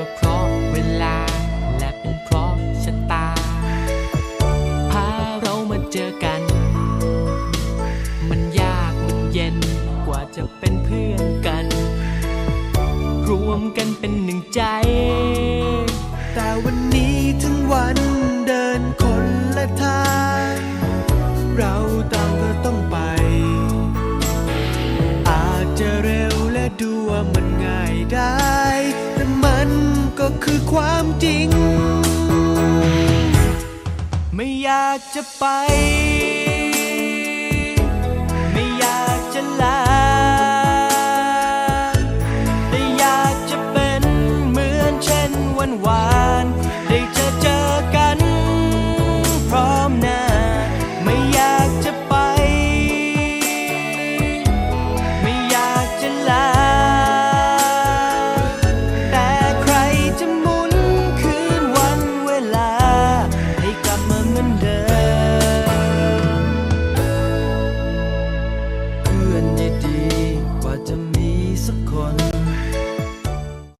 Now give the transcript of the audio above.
ก็เพราะเวลา และเป็นเพราะชะตา พาเรามาเจอกัน มันยากมันเย็นกว่าจะเป็นเพื่อนกัน รวมกันเป็นหนึ่งใจ แต่วันนี้ถึงวันเดินคนละทาง เราต่างก็ต้องไป อาจจะเร็วและดูว่ามันง่ายได้ คือความจริง ไม่อยากจะไป สักคน